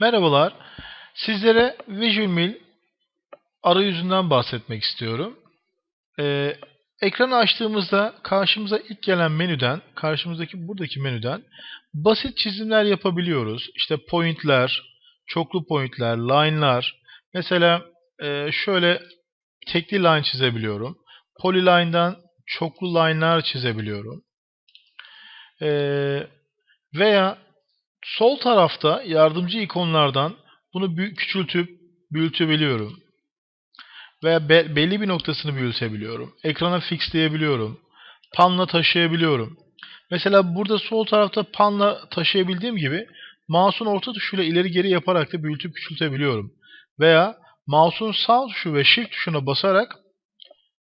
Merhabalar. Sizlere Visual Mail arayüzünden bahsetmek istiyorum. Ee, ekranı açtığımızda karşımıza ilk gelen menüden, karşımızdaki buradaki menüden basit çizimler yapabiliyoruz. İşte pointler, çoklu pointler, line'lar. Mesela e, şöyle tekli line çizebiliyorum. Polyline'dan çoklu line'lar çizebiliyorum. Ee, veya sol tarafta yardımcı ikonlardan bunu küçültüp büyütebiliyorum. Veya be- belli bir noktasını büyütebiliyorum. Ekrana fixleyebiliyorum. Panla taşıyabiliyorum. Mesela burada sol tarafta panla taşıyabildiğim gibi mouse'un orta tuşuyla ileri geri yaparak da büyütüp küçültebiliyorum. Veya mouse'un sağ tuşu ve shift tuşuna basarak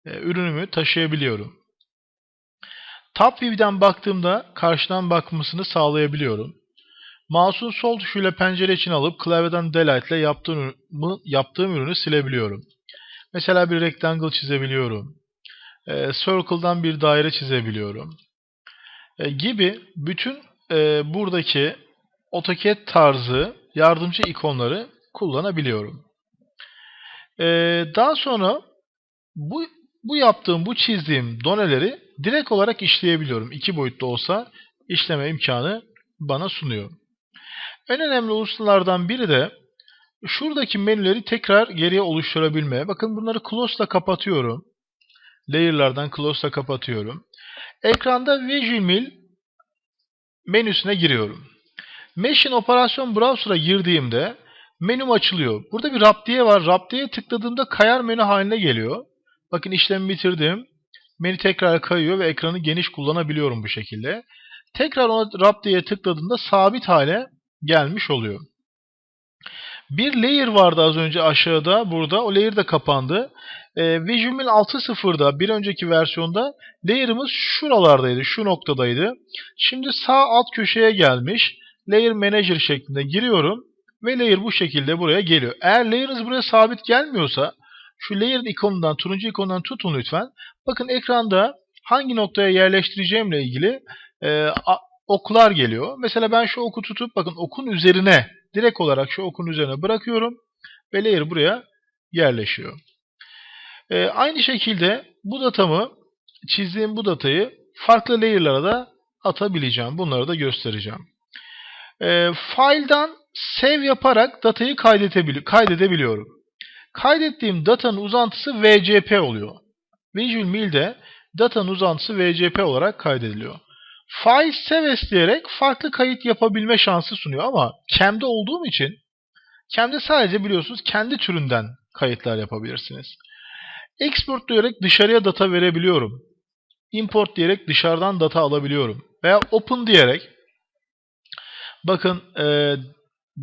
e, ürünümü taşıyabiliyorum. Top view'den baktığımda karşıdan bakmasını sağlayabiliyorum. Mouse'un sol tuşuyla pencere için alıp klavyeden delete ile yaptığım, yaptığım ürünü silebiliyorum. Mesela bir rectangle çizebiliyorum. Ee, circle'dan bir daire çizebiliyorum. Ee, gibi bütün e, buradaki AutoCAD tarzı yardımcı ikonları kullanabiliyorum. Ee, daha sonra bu bu yaptığım, bu çizdiğim doneleri direkt olarak işleyebiliyorum. İki boyutlu olsa işleme imkanı bana sunuyor. En önemli unsurlardan biri de şuradaki menüleri tekrar geriye oluşturabilme. Bakın bunları close ile kapatıyorum. Layer'lardan close ile kapatıyorum. Ekranda Visual menüsüne giriyorum. Mesh'in operasyon browser'a girdiğimde menüm açılıyor. Burada bir raptiye var. Raptiyeye tıkladığımda kayar menü haline geliyor. Bakın işlemi bitirdim. Menü tekrar kayıyor ve ekranı geniş kullanabiliyorum bu şekilde. Tekrar ona raptiyeye tıkladığımda sabit hale gelmiş oluyor. Bir layer vardı az önce aşağıda burada. O layer de kapandı. Ee, Visual Mail 6.0'da bir önceki versiyonda layer'ımız şuralardaydı. Şu noktadaydı. Şimdi sağ alt köşeye gelmiş. Layer Manager şeklinde giriyorum. Ve layer bu şekilde buraya geliyor. Eğer layer'ınız buraya sabit gelmiyorsa şu layer ikonundan, turuncu ikonundan tutun lütfen. Bakın ekranda hangi noktaya yerleştireceğimle ilgili e, oklar geliyor. Mesela ben şu oku tutup bakın okun üzerine direkt olarak şu okun üzerine bırakıyorum ve layer buraya yerleşiyor. E, aynı şekilde bu datamı çizdiğim bu datayı farklı layer'lara da atabileceğim. Bunları da göstereceğim. E, file'dan save yaparak datayı kaydedebiliyorum. Kaydettiğim datanın uzantısı VCP oluyor. Visual Mail'de datanın uzantısı VCP olarak kaydediliyor. File Seves diyerek farklı kayıt yapabilme şansı sunuyor ama CAM'de olduğum için CAM'de sadece biliyorsunuz kendi türünden kayıtlar yapabilirsiniz. Export diyerek dışarıya data verebiliyorum. Import diyerek dışarıdan data alabiliyorum. Veya Open diyerek bakın e,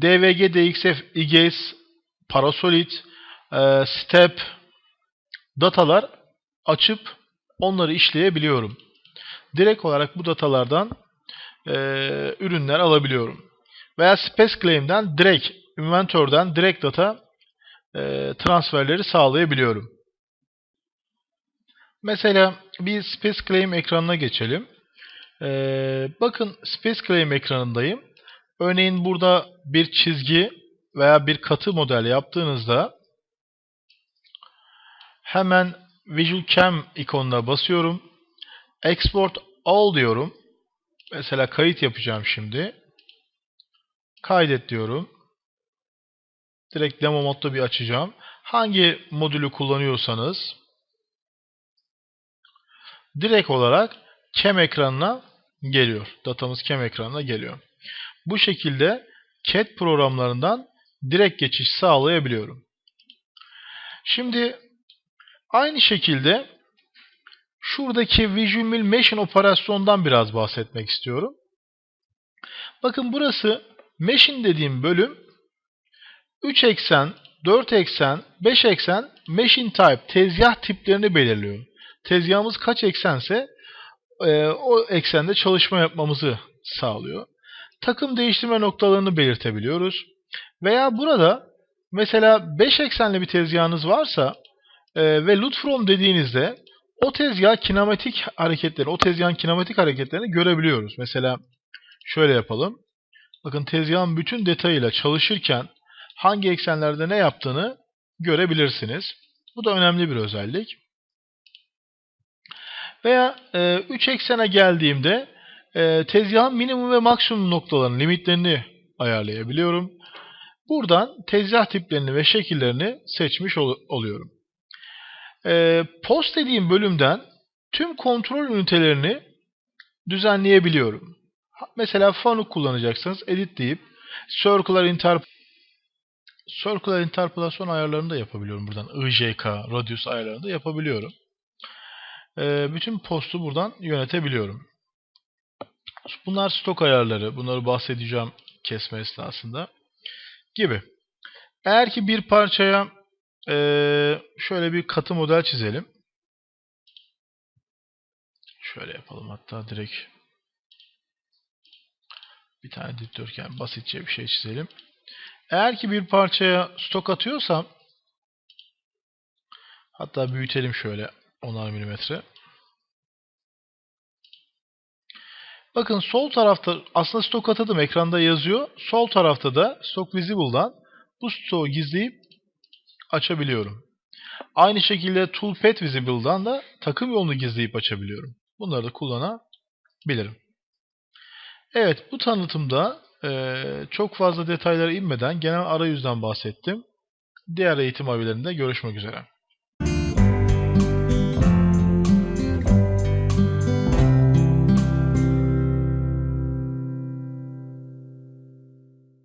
DVG, DXF, IGS, Parasolid, e, Step datalar açıp onları işleyebiliyorum direkt olarak bu datalardan e, ürünler alabiliyorum. Veya Space Claim'den direkt, Inventor'dan direkt data e, transferleri sağlayabiliyorum. Mesela bir Space Claim ekranına geçelim. E, bakın Space Claim ekranındayım. Örneğin burada bir çizgi veya bir katı model yaptığınızda hemen Visual Cam ikonuna basıyorum. Export all diyorum. Mesela kayıt yapacağım şimdi. Kaydet diyorum. Direkt demo modda bir açacağım. Hangi modülü kullanıyorsanız direkt olarak CAM ekranına geliyor. Datamız CAM ekranına geliyor. Bu şekilde CAD programlarından direkt geçiş sağlayabiliyorum. Şimdi aynı şekilde şuradaki Visual Mesh'in operasyondan biraz bahsetmek istiyorum. Bakın burası Mesh'in dediğim bölüm 3 eksen, 4 eksen, 5 eksen Mesh'in type tezgah tiplerini belirliyor. Tezgahımız kaç eksense e, o eksende çalışma yapmamızı sağlıyor. Takım değiştirme noktalarını belirtebiliyoruz. Veya burada mesela 5 eksenli bir tezgahınız varsa e, ve loot from dediğinizde o tezgah kinematik hareketleri, o tezgahın kinematik hareketlerini görebiliyoruz. Mesela şöyle yapalım. bakın tezgahın bütün detayıyla çalışırken hangi eksenlerde ne yaptığını görebilirsiniz. Bu da önemli bir özellik. Veya 3 eksene geldiğimde e, tezgahın minimum ve maksimum noktalarının limitlerini ayarlayabiliyorum. Buradan tezgah tiplerini ve şekillerini seçmiş ol- oluyorum. E, post dediğim bölümden tüm kontrol ünitelerini düzenleyebiliyorum. Mesela Fanuc kullanacaksanız edit deyip Circular Interp Circular Interpolation ayarlarını da yapabiliyorum buradan. IJK, Radius ayarlarını da yapabiliyorum. E, bütün postu buradan yönetebiliyorum. Bunlar stok ayarları. Bunları bahsedeceğim kesme esnasında. Gibi. Eğer ki bir parçaya eee, şöyle bir katı model çizelim. Şöyle yapalım hatta direkt bir tane dikdörtgen basitçe bir şey çizelim. Eğer ki bir parçaya stok atıyorsam hatta büyütelim şöyle 10'ar milimetre. Bakın sol tarafta aslında stok atadım ekranda yazıyor. Sol tarafta da stock visible'dan bu stoğu gizleyip açabiliyorum. Aynı şekilde toolpath visible'dan da takım yolunu gizleyip açabiliyorum. Bunları da kullanabilirim. Evet bu tanıtımda eee, çok fazla detaylara inmeden genel arayüzden bahsettim. Diğer eğitim abilerinde görüşmek üzere.